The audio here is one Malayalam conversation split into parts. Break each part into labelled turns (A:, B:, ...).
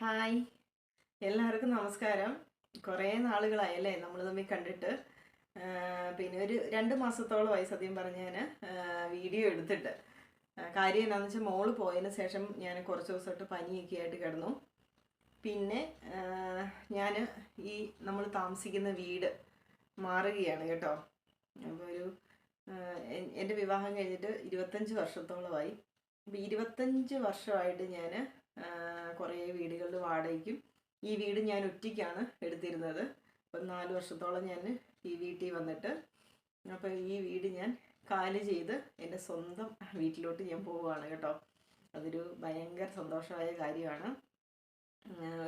A: ഹായ്. എല്ലാവർക്കും നമസ്കാരം. കുറേ നാളുകളായല്ലേ നമ്മൾ തമ്മിൽ കണ്ടിട്ട്. പിന്നെ ഒരു രണ്ട് മാസത്തോളമായി സത്യം പറഞ്ഞ് ഞാൻ വീഡിയോ എടുത്തിട്ട്. കാര്യം എന്താണെന്ന് വെച്ചാൽ മോൾ പോയതിന് ശേഷം ഞാൻ കുറച്ച് ദിവസമായിട്ട് പനിയൊക്കെ ആയിട്ട് കിടന്നു. പിന്നെ ഞാൻ ഈ നമ്മൾ താമസിക്കുന്ന വീട് മാറുകയാണ് കേട്ടോ. അപ്പോൾ ഒരു എന്റെ വിവാഹം കഴിഞ്ഞിട്ട് ഇരുപത്തഞ്ച് വർഷത്തോളമായി. അപ്പോൾ ഇരുപത്തഞ്ച് വർഷമായിട്ട് ഞാൻ കുറേ വീടുകളിൽ വാടകയ്ക്കും ഈ വീട് ഞാൻ ഒറ്റയ്ക്കാണ് എടുത്തിരുന്നത്. അപ്പം നാല് വർഷത്തോളം ഞാൻ ഈ വീട്ടിൽ വന്നിട്ട് അപ്പോൾ ഈ വീട് ഞാൻ കാൽ ചെയ്ത് എന്റെ സ്വന്തം വീട്ടിലോട്ട് ഞാൻ പോവുകയാണ് കേട്ടോ. അതൊരു ഭയങ്കര സന്തോഷമായ കാര്യമാണ്.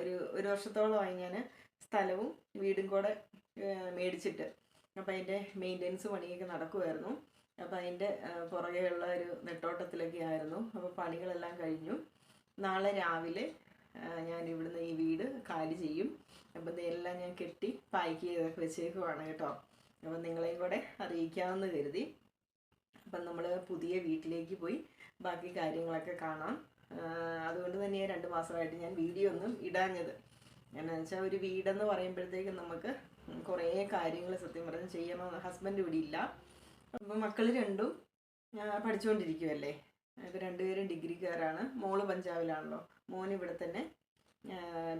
A: ഒരു ഒരു വർഷത്തോളമായി ഞാൻ സ്ഥലവും വീടും കൂടെ മേടിച്ചിട്ട് അപ്പോൾ അതിന്റെ മെയിന്റെനൻസ് പണിയൊക്കെ നടക്കുമായിരുന്നു അപ്പോൾ അതിന്റെ പുറകെയുള്ള ഒരു നെട്ടോട്ടത്തിലൊക്കെ ആയിരുന്നു. അപ്പോൾ പണികളെല്ലാം കഴിഞ്ഞു. നാളെ രാവിലെ ഞാൻ ഇവിടുന്ന് ഈ വീട് കാലി ചെയ്യും. അപ്പോൾ ഇതെല്ലാം ഞാൻ കെട്ടി പാക്ക് ചെയ്തൊക്കെ വെച്ചേക്കുവാണ് കേട്ടോ. അപ്പം നിങ്ങളെയും കൂടെ അറിയിക്കാമെന്ന് കരുതി. അപ്പം നമ്മൾ പുതിയ വീട്ടിലേക്ക് പോയി ബാക്കി കാര്യങ്ങളൊക്കെ കാണാം. അതുകൊണ്ട് തന്നെ രണ്ട് മാസമായിട്ട് ഞാൻ വീഡിയോ ഒന്നും ഇടാഞ്ഞത്. എന്നാന്ന് വെച്ചാൽ ഒരു വീടെന്ന് പറയുമ്പോഴത്തേക്കും നമുക്ക് കുറേ കാര്യങ്ങൾ സത്യം പറഞ്ഞ് ചെയ്യണമെന്ന് ഹസ്ബൻഡ് ഇവിടെ ഇല്ല. അപ്പം മക്കൾ രണ്ടും പഠിച്ചുകൊണ്ടിരിക്കുമല്ലേ ഇപ്പം രണ്ടുപേരും ഡിഗ്രിക്കാരാണ്. മോൾ പഞ്ചാബിലാണല്ലോ. മോൻ ഇവിടെ തന്നെ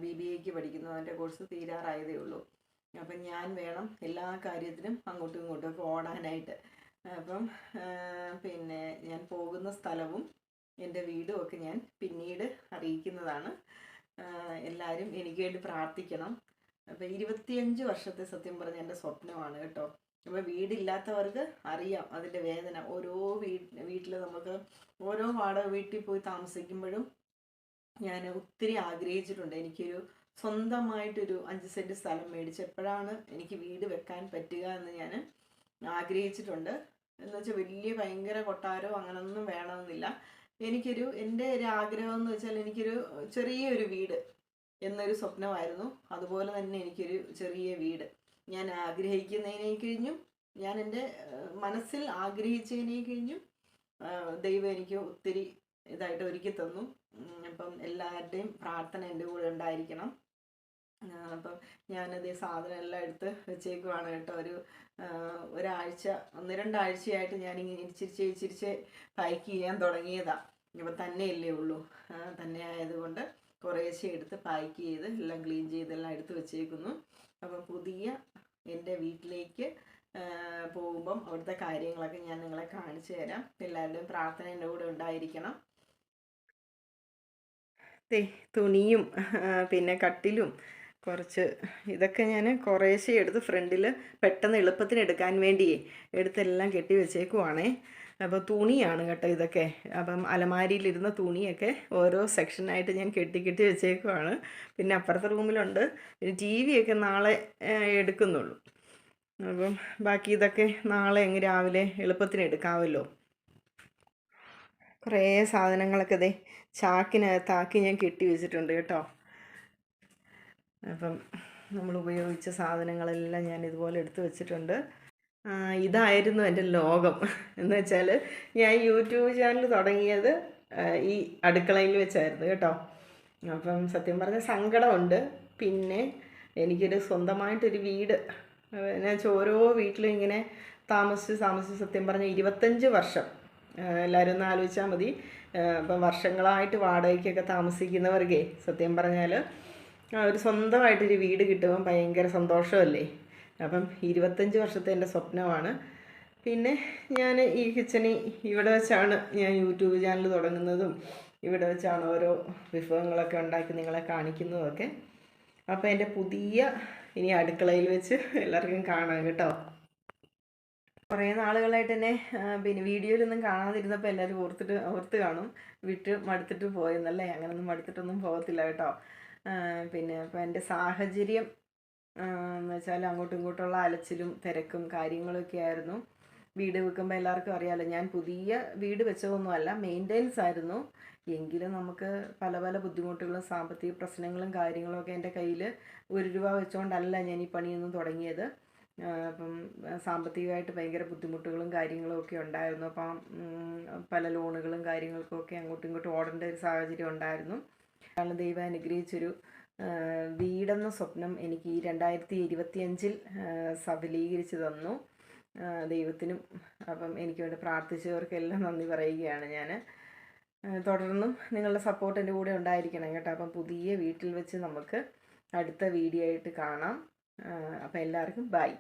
A: ബി ബി എക്ക് പഠിക്കുന്നു. അതിന്റെ കോഴ്സ് തീരാറായതേ ഉള്ളൂ. അപ്പം ഞാൻ വേണം എല്ലാ കാര്യത്തിനും അങ്ങോട്ടും ഇങ്ങോട്ടും ഒക്കെ ഓടാനായിട്ട്. അപ്പം പിന്നെ ഞാൻ പോകുന്ന സ്ഥലവും എന്റെ വീടും ഒക്കെ ഞാൻ പിന്നീട് അറിയിക്കുന്നതാണ്. എല്ലാവരും എനിക്ക് വേണ്ടി പ്രാർത്ഥിക്കണം. അപ്പം ഇരുപത്തിയഞ്ച് വർഷത്തെ സത്യം പറഞ്ഞ എന്റെ സ്വപ്നമാണ് കേട്ടോ. അപ്പോൾ വീടില്ലാത്തവർക്ക് അറിയാം അതിന്റെ വേദന. ഓരോ വീട് വീട്ടിൽ നമുക്ക് ഓരോ വാടക വീട്ടിൽ പോയി താമസിക്കുമ്പോഴും ഞാൻ ഒത്തിരി ആഗ്രഹിച്ചിട്ടുണ്ട്. എനിക്കൊരു സ്വന്തമായിട്ടൊരു അഞ്ച് സെന്റ് സ്ഥലം മേടിച്ച് എപ്പോഴാണ് എനിക്ക് വീട് വെക്കാൻ പറ്റുക എന്ന് ഞാൻ ആഗ്രഹിച്ചിട്ടുണ്ട്. എന്ന് വെച്ചാൽ വലിയ ഭയങ്കര കൊട്ടാരോ അങ്ങനൊന്നും വേണമെന്നില്ല. എനിക്കൊരു എന്റെ ഒരു ആഗ്രഹം എന്ന് വെച്ചാൽ എനിക്കൊരു ചെറിയൊരു വീട് എന്നൊരു സ്വപ്നമായിരുന്നു. അതുപോലെ തന്നെ എനിക്കൊരു ചെറിയ വീട്. ഞാൻ ആഗ്രഹിക്കുന്നതിനെ കഴിഞ്ഞും ഞാൻ എന്റെ മനസ്സിൽ ആഗ്രഹിച്ചതിനെ കഴിഞ്ഞും ദൈവം എനിക്ക് ഒത്തിരി ഇതായിട്ട് ഒരുക്കി തന്നു. അപ്പം എല്ലാവരുടെയും പ്രാർത്ഥന എന്റെ കൂടെ ഉണ്ടായിരിക്കണം. അപ്പം ഞാനത് സാധനം എല്ലാം എടുത്ത് വെച്ചേക്കുവാണ് കേട്ടോ. ഒരു ഒരാഴ്ച ഒന്ന് രണ്ടാഴ്ചയായിട്ട് ഞാനിങ്ങനെ ഇരിച്ചിരിച്ച് ഇരിച്ചിരിച്ച് പാക്ക് ചെയ്യാൻ തുടങ്ങിയതാണ് ഇപ്പം തന്നെയല്ലേ ഉള്ളൂ. തന്നെ ആയതുകൊണ്ട് കുറേശ്ശെ എടുത്ത് പാക്ക് ചെയ്ത് എല്ലാം ക്ലീൻ ചെയ്തെല്ലാം എടുത്ത് വെച്ചേക്കുന്നു. അപ്പം പുതിയ എന്റെ വീട്ടിലേക്ക് പോകുമ്പം അവിടുത്തെ കാര്യങ്ങളൊക്കെ ഞാൻ നിങ്ങളെ കാണിച്ചു തരാം. എല്ലാവരുടെയും പ്രാർത്ഥന എന്റെ കൂടെ ഉണ്ടായിരിക്കണം. തുണിയും പിന്നെ കട്ടിലും കുറച്ച് ഇതൊക്കെ ഞാൻ കുറേശ്ശെ എടുത്ത് ഫ്രണ്ടിൽ പെട്ടെന്ന് എളുപ്പത്തിന് എടുക്കാൻ വേണ്ടിയേ എടുത്തെല്ലാം കെട്ടി വെച്ചേക്കുവാണേ. അപ്പോൾ തുണിയാണ് കേട്ടോ ഇതൊക്കെ. അപ്പം അലമാരിയിലിരുന്ന തുണിയൊക്കെ ഓരോ സെക്ഷനായിട്ട് ഞാൻ കെട്ടി കെട്ടി വെച്ചേക്കുവാണ്. പിന്നെ അപ്പുറത്തെ റൂമിലുണ്ട്. പിന്നെ ടി വി ഒക്കെ നാളെ എടുക്കുന്നുള്ളൂ. അപ്പം ബാക്കി ഇതൊക്കെ നാളെ എങ്ങനെ രാവിലെ എളുപ്പത്തിന് എടുക്കാമല്ലോ കുറേ സാധനങ്ങളൊക്കെ ദേ ചാക്കിനകത്താക്കി ഞാൻ കെട്ടി വെച്ചിട്ടുണ്ട് കേട്ടോ. അപ്പം നമ്മൾ ഉപയോഗിച്ച സാധനങ്ങളെല്ലാം ഞാൻ ഇതുപോലെ എടുത്തു വെച്ചിട്ടുണ്ട്. ഇതായിരുന്നു എന്റെ ലോകം. എന്ന് വെച്ചാൽ ഞാൻ യൂട്യൂബ് ചാനൽ തുടങ്ങിയത് ഈ അടുക്കളയിൽ വെച്ചായിരുന്നു കേട്ടോ. അപ്പം സത്യം പറഞ്ഞ സങ്കടമുണ്ട്. പിന്നെ എനിക്കൊരു സ്വന്തമായിട്ടൊരു വീട്. ഞാൻ ഓരോ വീട്ടിലും ഇങ്ങനെ താമസിച്ച് താമസിച്ച് സത്യം പറഞ്ഞ ഇരുപത്തഞ്ച് വർഷം. എല്ലാവരും ഒന്ന് ആലോചിച്ചാൽ മതി. ഇപ്പം വർഷങ്ങളായിട്ട് വാടകയ്ക്കൊക്കെ താമസിക്കുന്നവർക്കേ സത്യം പറഞ്ഞാൽ ഒരു സ്വന്തമായിട്ടൊരു വീട് കിട്ടുമ്പോൾ ഭയങ്കര സന്തോഷമല്ലേ? അപ്പം ഇരുപത്തഞ്ച് വർഷത്തെ എന്റെ സ്വപ്നമാണ്. പിന്നെ ഞാൻ ഈ കിച്ചണിൽ ഇവിടെ വെച്ചാണ് ഞാൻ യൂട്യൂബ് ചാനൽ തുടങ്ങുന്നതും ഇവിടെ വെച്ചാണ് ഓരോ വിഭവങ്ങളൊക്കെ ഉണ്ടാക്കി നിങ്ങളെ കാണിക്കുന്നതൊക്കെ. അപ്പോൾ എന്റെ പുതിയ ഇനി അടുക്കളയിൽ വെച്ച് എല്ലാവർക്കും കാണാം കേട്ടോ. കുറേ നാളുകളായിട്ട് തന്നെ പിന്നെ വീഡിയോയിലൊന്നും കാണാതിരുന്നപ്പോൾ എല്ലാവരും ഓർത്തിട്ട് ഓർത്ത് കാണും. വിട്ട് മടുത്തിട്ട് പോയെന്നല്ലേ? അങ്ങനൊന്നും മടുത്തിട്ടൊന്നും പോകത്തില്ല കേട്ടോ. പിന്നെ അപ്പോൾ എന്റെ സാഹചര്യം ആ, എന്ന് വെച്ചാൽ അങ്ങോട്ടും ഇങ്ങോട്ടുള്ള അലച്ചിലും തിരക്കും കാര്യങ്ങളൊക്കെ ആയിരുന്നു. വീട് വെക്കുമ്പോൾ എല്ലാവർക്കും അറിയാമല്ലോ ഞാൻ പുതിയ വീട് വെച്ചതൊന്നുമല്ല മെയിന്റെനൻസ് ആയിരുന്നു. എങ്കിലും നമുക്ക് പല പല ബുദ്ധിമുട്ടുകളും സാമ്പത്തിക പ്രശ്നങ്ങളും കാര്യങ്ങളും ഒക്കെ എന്റെ കയ്യിൽ ഒരു രൂപ വെച്ചുകൊണ്ടല്ല ഞാൻ ഈ പണിയൊന്നും തുടങ്ങിയത്. അപ്പം സാമ്പത്തികമായിട്ട് ഭയങ്കര ബുദ്ധിമുട്ടുകളും കാര്യങ്ങളും ഒക്കെ ഉണ്ടായിരുന്നു. അപ്പം പല ലോണുകളും കാര്യങ്ങൾക്കൊക്കെ അങ്ങോട്ടും ഇങ്ങോട്ടും ഓടേണ്ട ഒരു സാഹചര്യം ഉണ്ടായിരുന്നു. കാരണം ദൈവം അനുഗ്രഹിച്ചൊരു ആ, വീടെന്ന സ്വപ്നം എനിക്ക് ഈ രണ്ടായിരത്തി ഇരുപത്തിയഞ്ചിൽ സഫലീകരിച്ച് തന്നു. ദൈവത്തിനും അപ്പം എനിക്ക് വേണ്ടി പ്രാർത്ഥിച്ചവർക്കെല്ലാം നന്ദി പറയുകയാണ് ഞാൻ തുടർന്നും നിങ്ങളുടെ സപ്പോർട്ട് എന്റെ കൂടെ ഉണ്ടായിരിക്കണം കേട്ടോ. അപ്പം പുതിയ വീട്ടിൽ വെച്ച് നമുക്ക് അടുത്ത വീഡിയോ ആയിട്ട് കാണാം. അപ്പം എല്ലാവർക്കും ബൈ